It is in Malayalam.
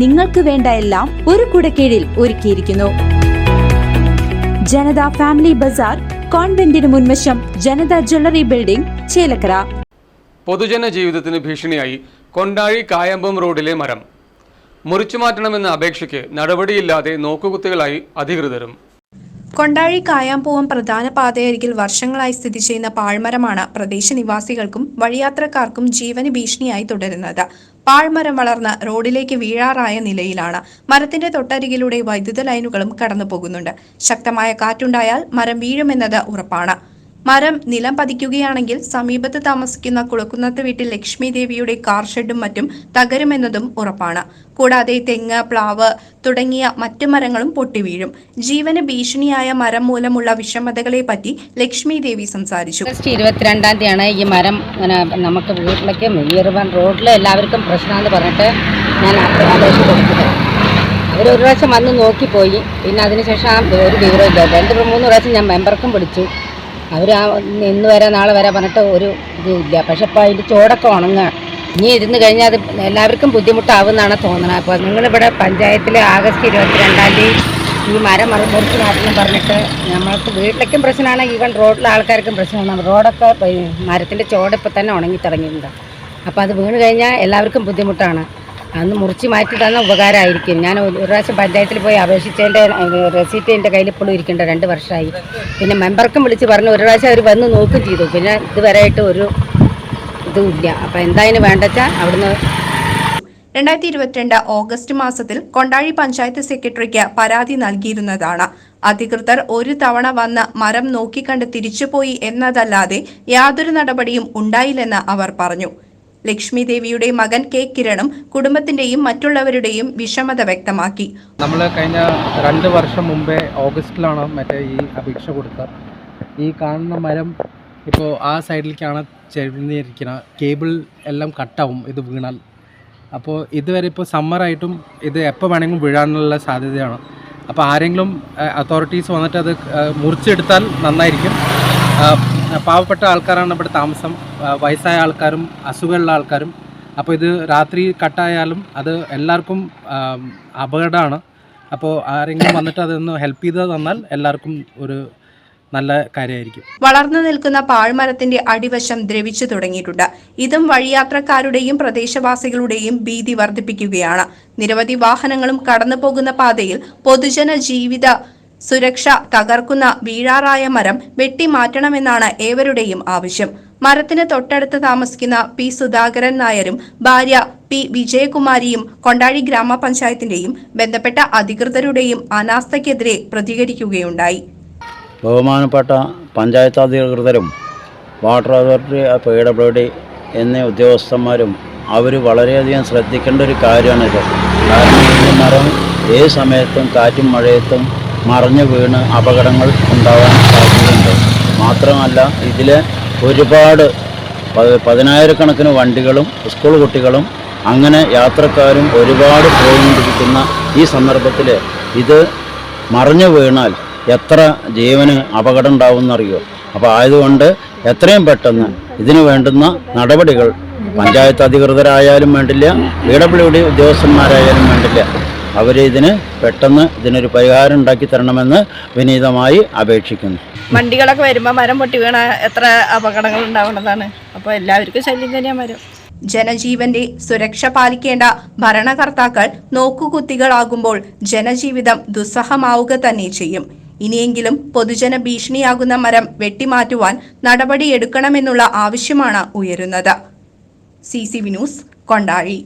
നിങ്ങൾക്ക് വേണ്ട എല്ലാം ഒരു കുടക്കീഴിൽ ഒരുക്കിയിരിക്കുന്നു. ജനത ഫാമിലി ബസാർ കോൺവെന്റിന് മുൻവശം ജനത ജ്വല്ലറി ബിൽഡിംഗ് ചേലക്കര. പൊതുജന ജീവിതത്തിന് ഭീഷണിയായി കൊണ്ടാഴി കായമ്പം റോഡിലെ മരം. മുറിച്ചു മാറ്റണമെന്ന അപേക്ഷയ്ക്ക് നടപടിയില്ലാതെ നോക്കുകുത്തികളായി അധികൃതരും. കൊണ്ടാഴി കായാമ്പൂവം പ്രധാന പാതയരികിൽ വർഷങ്ങളായി സ്ഥിതി ചെയ്യുന്ന പാഴ്മരമാണ് പ്രദേശനിവാസികൾക്കും വഴിയാത്രക്കാർക്കും ജീവന് ഭീഷണിയായി തുടരുന്നത്. പാഴ്മരം വളർന്ന് റോഡിലേക്ക് വീഴാറായ നിലയിലാണ്. മരത്തിന്റെ തൊട്ടരികിലൂടെ വൈദ്യുത ലൈനുകളും കടന്നു പോകുന്നുണ്ട് ശക്തമായ കാറ്റുണ്ടായാൽ മരം വീഴുമെന്നത് ഉറപ്പാണ്. മരം നിലം പതിക്കുകയാണെങ്കിൽ സമീപത്ത് താമസിക്കുന്ന കുളക്കുന്നത്ത് വീട്ടിൽ ലക്ഷ്മി ദേവിയുടെ കാർ ഷെഡും മറ്റും തകരുമെന്നതും ഉറപ്പാണ്. കൂടാതെ തെങ്ങ് പ്ലാവ് തുടങ്ങിയ മറ്റു മരങ്ങളും പൊട്ടിവീഴും ജീവന് ഭീഷണിയായ മരം മൂലമുള്ള വിഷമതകളെ പറ്റി ലക്ഷ്മി ദേവി സംസാരിച്ചു. ഇരുപത്തിരണ്ടാം തീയതിയാണ് ഈ മരം നമുക്ക് വീട്ടിലേക്കും ഈ റിവൻ റോഡിൽ എല്ലാവർക്കും പ്രശ്നം പറഞ്ഞിട്ട് ഞാൻ ഒരു പ്രാവശ്യം വന്ന് നോക്കിപ്പോയി. പിന്നെ അതിനുശേഷം ഒരു വിവരമില്ല രണ്ട് മൂന്ന് പ്രാവശ്യം ഞാൻ മെമ്പർക്കും വിളിച്ചു. അവർ ആ ഇന്ന് വരെ നാളെ വരെ പറഞ്ഞിട്ട് ഒരു ഇല്ല പക്ഷെ ഇപ്പോൾ അതിന്റെ ചോടൊക്കെ ഉണങ്ങുക ഇനി ഇരുന്ന് കഴിഞ്ഞാൽ അത് എല്ലാവർക്കും ബുദ്ധിമുട്ടാവുമെന്നാണ് തോന്നുന്നത് അപ്പോൾ നിങ്ങളിവിടെ പഞ്ചായത്തിൽ ആഗസ്റ്റ് ഇരുപത്തിരണ്ടാം തീയതി ഈ മരം മറി മുറിച്ച് മാറ്റണം പറഞ്ഞിട്ട് നമ്മൾക്ക് വീട്ടിലേക്കും പ്രശ്നമാണ് ഈവൻ റോഡിലെ ആൾക്കാർക്കും പ്രശ്നമാണ്. റോഡൊക്കെ മരത്തിന്റെ ചോട് ഇപ്പം തന്നെ ഉണങ്ങി തുടങ്ങിയിട്ടുണ്ട്. അപ്പോൾ അത് വീണ് കഴിഞ്ഞാൽ എല്ലാവർക്കും ബുദ്ധിമുട്ടാണ്. അന്ന് മുറിച്ച് മാറ്റി തന്ന ഉപകാരമായിരിക്കും. ഞാൻ ഒരു പ്രാവശ്യം പഞ്ചായത്തിൽ പോയി അപേക്ഷിച്ചതിന്റെ റെസീപ്റ്റ് എന്റെ കയ്യിൽ ഇപ്പോഴും ഇരിക്കേണ്ട രണ്ട് വർഷമായി. പിന്നെ മെമ്പർക്കും വിളിച്ച് പറഞ്ഞു ഒരു പ്രാവശ്യം അവർ വന്ന് നോക്കുകയും ചെയ്തു. പിന്നെ ഇതുവരെയായിട്ട് ഒരു ഇതുമില്ല അപ്പോൾ എന്തായാലും വേണ്ടച്ചാൽ അവിടുന്ന് രണ്ടായിരത്തി ഇരുപത്തിരണ്ട് ഓഗസ്റ്റ് മാസത്തിൽ കൊണ്ടാഴി പഞ്ചായത്ത് സെക്രട്ടറിക്ക് പരാതി നൽകിയിരുന്നതാണ്. അധികൃതർ ഒരു തവണ വന്ന് മരം നോക്കിക്കണ്ട് തിരിച്ചുപോയി എന്നതല്ലാതെ യാതൊരു നടപടിയും ഉണ്ടായില്ലെന്ന് അവർ പറഞ്ഞു. ലക്ഷ്മി ദേവിയുടെ മകൻ കെ. കിരണും കുടുംബത്തിന്റെയും മറ്റുള്ളവരുടെയും വിഷമത വ്യക്തമാക്കി. നമ്മൾ കഴിഞ്ഞ രണ്ട് വർഷം മുമ്പേ ഓഗസ്റ്റിലാണ് മറ്റേ ഈ അപേക്ഷ കൊടുത്തത്. ഈ കാണുന്ന മരം ഇപ്പോൾ ആ സൈഡിലേക്കാണ് ചെരിഞ്ഞിരിക്കുന്നത് കേബിൾ എല്ലാം കട്ടാവും ഇത് വീണാൽ. അപ്പോൾ ഇതുവരെ ഇപ്പോൾ സമ്മറായിട്ടും ഇത് എപ്പോൾ വേണമെങ്കിലും വീഴാനുള്ള സാധ്യതയാണ്. അപ്പോൾ ആരെങ്കിലും അതോറിറ്റീസ് വന്നിട്ട് അത് മുറിച്ചെടുത്താൽ നന്നായിരിക്കും. പാവപ്പെട്ട ആൾക്കാരാണ് ഇവിടെ താമസം. വയസ്സായ ആൾക്കാരും അസുഖമുള്ള ആൾക്കാരും. അപ്പോൾ ഇത് രാത്രി കട്ടായാലും അത് എല്ലാവർക്കും അപകടമാണ്. അപ്പോൾ ആരെങ്കിലും വന്നിട്ട് അതൊന്ന് ഹെൽപ്പ് ചെയ്ത് തന്നാൽ എല്ലാവർക്കും ഒരു നല്ല കാര്യമായിരിക്കും. വളർന്നു നിൽക്കുന്ന പാഴ്മരത്തിന്റെ അടിവശം ദ്രവിച്ചു തുടങ്ങിയിട്ടുണ്ട്. ഇതും വഴിയാത്രക്കാരുടെയും പ്രദേശവാസികളുടെയും ഭീതി വർദ്ധിപ്പിക്കുകയാണ്. നിരവധി വാഹനങ്ങളും കടന്നു പോകുന്ന പാതയിൽ പൊതുജന ജീവിത സുരക്ഷ തകർക്കുന്ന വീഴാറായ മരം വെട്ടിമാറ്റണമെന്നാണ് ഏവരുടെയും ആവശ്യം. മരത്തിന് തൊട്ടടുത്ത് താമസിക്കുന്ന പി സുധാകരൻ നായരും ഭാര്യ പി വിജയകുമാരിയും കൊണ്ടാഴി ഗ്രാമപഞ്ചായത്തിന്റെയും ബന്ധപ്പെട്ട അധികൃതരുടെയും അനാസ്ഥയ്ക്കെതിരെ പ്രതികരിക്കുകയുണ്ടായി. ബഹുമാനപ്പെട്ട പഞ്ചായത്ത് അധികൃതരും water authority P W D എന്നീ ഉദ്യോഗസ്ഥന്മാരും അവർ വളരെയധികം ശ്രദ്ധിക്കേണ്ട ഒരു കാര്യമാണിത് കാരണം ഈ മരം ഏത് സമയത്തും കാറ്റും മഴയത്തും മറിഞ്ഞു വീണ് അപകടങ്ങൾ ഉണ്ടാകാൻ സാധ്യതയുണ്ട്. മാത്രമല്ല ഇതിൽ ഒരുപാട് പതിനായിരക്കണക്കിന് വണ്ടികളും സ്കൂൾ കുട്ടികളും അങ്ങനെ യാത്രക്കാരും ഒരുപാട് പോയിക്കൊണ്ടിരിക്കുന്ന ഈ സന്ദർഭത്തിൽ ഇത് മറിഞ്ഞു വീണാൽ എത്ര ജീവന് അപകടം ഉണ്ടാവുമെന്നറിയോ അപ്പോൾ ആയതുകൊണ്ട് എത്രയും പെട്ടെന്ന് ഇതിനു വേണ്ടുന്ന നടപടികൾ പഞ്ചായത്ത് അധികൃതരായാലും വേണ്ടില്ല പി ഡബ്ല്യു ഡി ഉദ്യോഗസ്ഥന്മാരായാലും വേണ്ടില്ല അവർ ഇതിന് പെട്ടെന്ന് ഇതിനൊരു പരിഹാരം ഉണ്ടാക്കി തരണമെന്ന് വിനീതമായി അപേക്ഷിക്കുന്നു. വണ്ടികളൊക്കെ വരുമ്പോൾ മരം പൊട്ടി വീണ എത്ര അപകടങ്ങൾ ഉണ്ടാവുന്നതാണ്. അപ്പോൾ എല്ലാവർക്കും ശല്യം തന്നെയാണ് മരം. ജനജീവന്റെ സുരക്ഷ പാലിക്കേണ്ട ഭരണകർത്താക്കൾ നോക്കുകുത്തികളാകുമ്പോൾ ജനജീവിതം ദുസ്സഹമാവുക തന്നെ ചെയ്യും. ഇനിയെങ്കിലും പൊതുജന ഭീഷണിയാകുന്ന മരം വെട്ടിമാറ്റുവാൻ നടപടിയെടുക്കണമെന്നുള്ള ആവശ്യമാണ് ഉയരുന്നത്. C C V news Kondazhi.